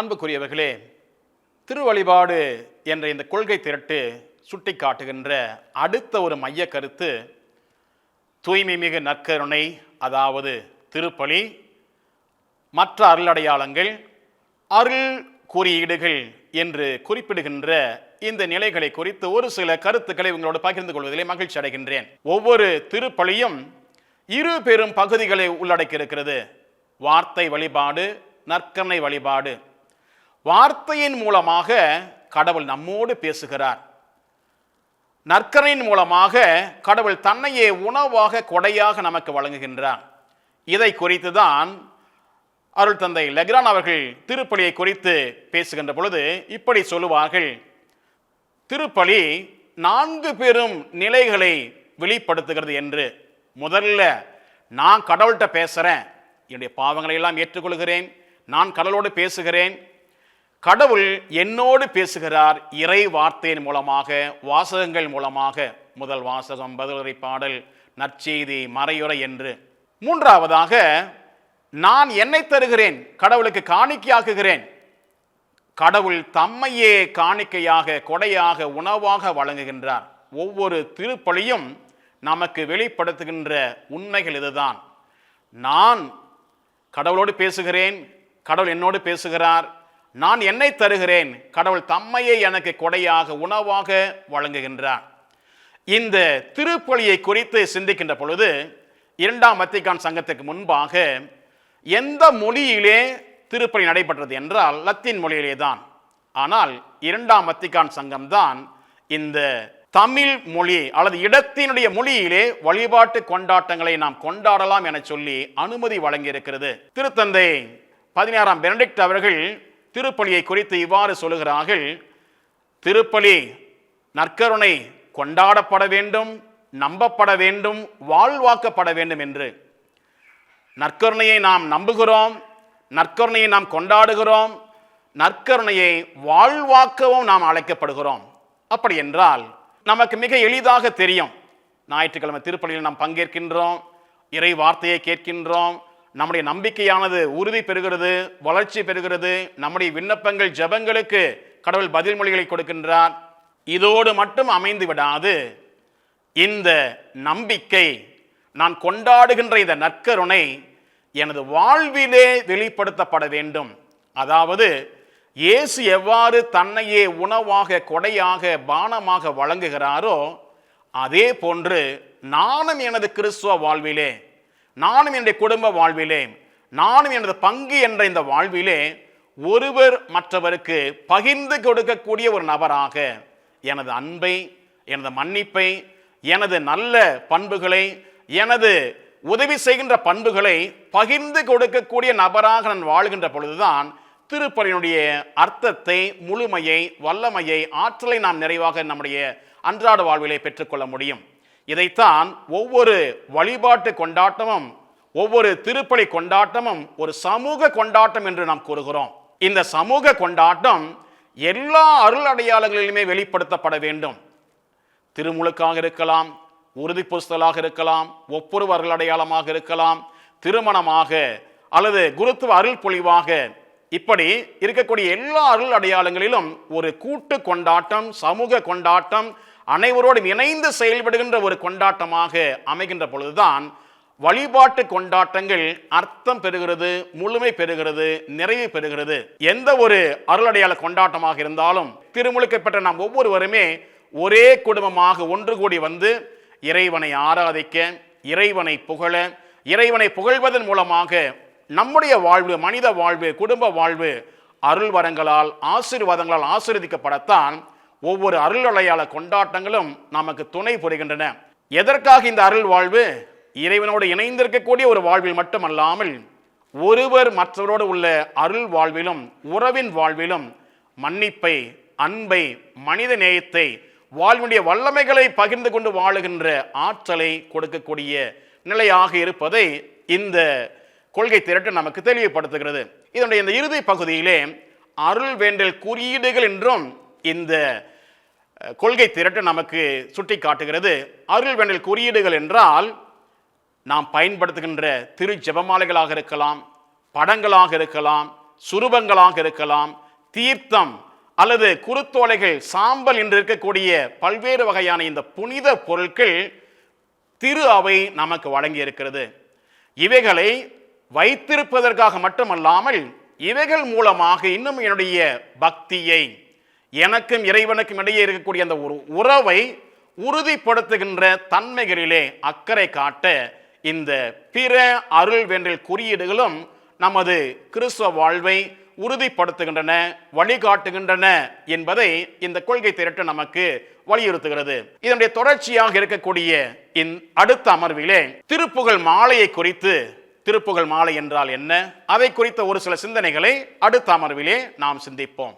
அன்புக்குரியவர்களே திருவழிபாடு என்ற இந்த கொள்கை திரட்டு சுட்டி காட்டுகின்ற அடுத்த ஒரு மைய கருத்து தூய்மை மிகு நற்கருணை அதாவது திருப்பலி மற்ற அருளடையாளங்கள் அருள் குறியீடுகள் என்று குறிப்பிடுகின்ற இந்த நிலைகளை குறித்து ஒரு சில கருத்துக்களை உங்களோடு பகிர்ந்து கொள்வதிலே மகிழ்ச்சி அடைகின்றேன். ஒவ்வொரு திருப்பலியும் இரு பெரும் பகுதிகளை உள்ளடக்கி இருக்கிறது வார்த்தை வழிபாடு நற்கருணை வழிபாடு. வார்த்தையின் மூலமாக கடவுள் நம்மோடு பேசுகிறார். நற்கரையின் மூலமாக கடவுள் தன்னையே உணவாக கொடையாக நமக்கு வழங்குகின்றார். இதை குறித்து தான் அருள் தந்தை லெக்ரான் அவர்கள் திருப்பலியை குறித்து பேசுகின்ற பொழுது இப்படி சொல்லுவார்கள். திருப்பலி நான்கு பெரும் நிலைகளை வெளிப்படுத்துகிறது என்று. முதல்ல நான் கடவுள்கிட்ட பேசுகிறேன் என்னுடைய பாவங்களை எல்லாம் ஏற்றுக்கொள்கிறேன். நான் கடவுளோடு பேசுகிறேன். கடவுள் என்னோடு பேசுகிறார் இறை வார்த்தையின் மூலமாக வாசகங்கள் மூலமாக. முதல் வாசகம் பதிலுரை பாடல் நற்செய்தி மறையுறை என்று. மூன்றாவதாக நான் என்னை தருகிறேன் கடவுளுக்கு காணிக்கையாக்குகிறேன். கடவுள் தம்மையே காணிக்கையாக கொடையாக உணவாக வழங்குகின்றார். ஒவ்வொரு திருப்பலியும் நமக்கு வெளிப்படுத்துகின்ற உண்மைகள் இதுதான். நான் கடவுளோடு பேசுகிறேன் கடவுள் என்னோடு பேசுகிறார் நான் என்னை தருகிறேன். கடவுள் தம்மையே எனக்கு கொடையாக உணவாக வழங்குகின்றார். இந்த திருப்பலியை குறித்து சிந்திக்கின்ற பொழுது இரண்டாம் வத்திக்கான் சங்கத்துக்கு முன்பாக எந்த மொழியிலே திருப்பலி நடைபெற்றது என்றால் லத்தீன் மொழியிலே தான். ஆனால் இரண்டாம் வத்திக்கான் சங்கம் தான் இந்த தமிழ் மொழி அல்லது இடத்தினுடைய மொழியிலே வழிபாட்டு கொண்டாட்டங்களை நாம் கொண்டாடலாம் என சொல்லி அனுமதி வழங்கியிருக்கிறது. திருத்தந்தை பதினாறாம் பெனடிக்ட் அவர்கள் திருப்பலியை குறித்து இவ்வாறு சொல்லுகிறார்கள். திருப்பலி நற்கருணை கொண்டாடப்பட வேண்டும் நம்பப்பட வேண்டும் வாழ்வாக்கப்பட வேண்டும் என்று. நற்கருணையை நாம் நம்புகிறோம் நற்கருணையை நாம் கொண்டாடுகிறோம் நற்கருணையை வாழ்வாக்கவும் நாம் அழைக்கப்படுகிறோம். அப்படி என்றால் நமக்கு மிக எளிதாக தெரியும். ஞாயிற்றுக்கிழமை திருப்பலியில் நாம் பங்கேற்கின்றோம் இறை வார்த்தையை கேட்கின்றோம் நம்முடைய நம்பிக்கையானது உறுதி பெறுகிறது வளர்ச்சி பெறுகிறது. நம்முடைய விண்ணப்பங்கள் ஜெபங்களுக்கு கடவுள் பதில் மொழிகளை கொடுக்கின்றார். இதோடு மட்டும் அமைந்து விடாது. இந்த நம்பிக்கை நான் கொண்டாடுகின்ற இந்த நற்கருணை எனது வாழ்விலே வெளிப்படுத்தப்பட வேண்டும். அதாவது இயேசு எவ்வாறு தன்னையே உணவாக கொடையாக பானமாக வழங்குகிறாரோ அதே போன்று நானும் எனது கிறிஸ்துவ வாழ்விலே நானும் என்னுடைய குடும்ப வாழ்விலே நானும் எனது பங்கு என்ற இந்த வாழ்விலே ஒருவர் மற்றவருக்கு பகிர்ந்து கொடுக்கக்கூடிய ஒரு நபராக எனது அன்பை எனது மன்னிப்பை எனது நல்ல பண்புகளை எனது உதவி செய்கின்ற பண்புகளை பகிர்ந்து கொடுக்கக்கூடிய நபராக நான் வாழ்கின்ற பொழுதுதான் திருப்பலினுடைய அர்த்தத்தை முழுமையை வல்லமையை ஆற்றலை நாம் நிறைவாக நம்முடைய அன்றாட வாழ்விலே பெற்றுக்கொள்ள முடியும். இதைத்தான் ஒவ்வொரு வழிபாட்டு கொண்டாட்டமும் ஒவ்வொரு திருப்பலி கொண்டாட்டமும் ஒரு சமூக கொண்டாட்டம் என்று நாம் கூறுகிறோம். இந்த சமூக கொண்டாட்டம் எல்லா அருள் அடையாளங்களிலுமே வெளிப்படுத்தப்பட வேண்டும். திருமுழுக்காக இருக்கலாம் உறுதி புஸ்தலாக இருக்கலாம் ஒப்புரவு அருள் அடையாளமாக இருக்கலாம் திருமணமாக அல்லது குருத்துவ அருள் பொழிவாக இப்படி இருக்கக்கூடிய எல்லா அருள் அடையாளங்களிலும் ஒரு கூட்டு கொண்டாட்டம் சமூக கொண்டாட்டம் அனைவரோடும் இணைந்து செயல்படுகின்ற ஒரு கொண்டாட்டமாக அமைகின்ற பொழுதுதான் வழிபாட்டு கொண்டாட்டங்கள் அர்த்தம் பெறுகிறது முழுமை பெறுகிறது நிறைவு பெறுகிறது. எந்த ஒரு அருளடையாள கொண்டாட்டமாக இருந்தாலும் திருமுழுக்கை பெற்ற நாம் ஒவ்வொருவருமே ஒரே குடும்பமாக ஒன்று கூடி வந்து இறைவனை ஆராதிக்க இறைவனை புகழ இறைவனை புகழ்வதன் மூலமாக நம்முடைய வாழ்வு மனித வாழ்வு குடும்ப வாழ்வு அருள் வரங்களால் ஆசீர்வாதங்களால் ஆசீர்வதிக்கப்படத்தான் ஒவ்வொரு அருளடையாள கொண்டாட்டங்களும் நமக்கு துணை புரிகின்றன. எதற்காக இந்த அருள் வாழ்வு? இறைவனோடு இணைந்திருக்கக்கூடிய ஒரு வாழ்வில் மட்டுமல்லாமல் ஒருவர் மற்றவரோடு உள்ள அருள் வாழ்விலும் உறவின் வாழ்விலும் மன்னிப்பை அன்பை மனித நேயத்தை வாழ்வினுடைய வல்லமைகளை பகிர்ந்து கொண்டு வாழுகின்ற ஆற்றலை கொடுக்கக்கூடிய நிலையாக இருப்பதை இந்த கொள்கை திரட்டு நமக்கு தெளிவுபடுத்துகிறது. இதனுடைய இந்த இறுதி பகுதியிலே அருள் வேண்டல் குறியீடுகள் என்றும் இந்த கொள்கை திரட்டு நமக்கு சுட்டி காட்டுகிறது அருள் வேண்டல் குறியீடுகள் என்றால் நாம் பயன்படுத்துகின்ற திரு ஜெபமாலைகளாக இருக்கலாம் படங்களாக இருக்கலாம் சுரூபங்களாக இருக்கலாம் தீர்த்தம் அல்லது குருத்தோலைகள் சாம்பல் என்று இருக்கக்கூடிய பல்வேறு வகையான இந்த புனித பொருட்கள் திரு அவை நமக்கு வழங்கி இருக்கிறது இவைகளை வைத்திருப்பதற்காக மட்டுமல்லாமல் இவைகள் மூலமாக இன்னும் என்னுடைய பக்தியை எனக்கும் இறைவனுக்கும் இடையே இருக்கக்கூடிய அந்த ஒரு உறவை உறுதிப்படுத்துகின்ற தன்மைகளிலே அக்கறை காட்ட இந்த பிற அருள் வென்றல் குறியீடுகளும் நமது கிறிஸ்துவ வாழ்வை உறுதிப்படுத்துகின்றன வழிகாட்டுகின்றன என்பதை இந்த கொள்கை திரட்டு நமக்கு வலியுறுத்துகிறது. இதனுடைய தொடர்ச்சியாக இருக்கக்கூடிய இந் அடுத்த அமர்விலே திருப்புகழ் மாலையை குறித்து திருப்புகழ் மாலை என்றால் என்ன? அதை குறித்த ஒரு சில சிந்தனைகளை அடுத்த அமர்விலே நாம் சிந்திப்போம்.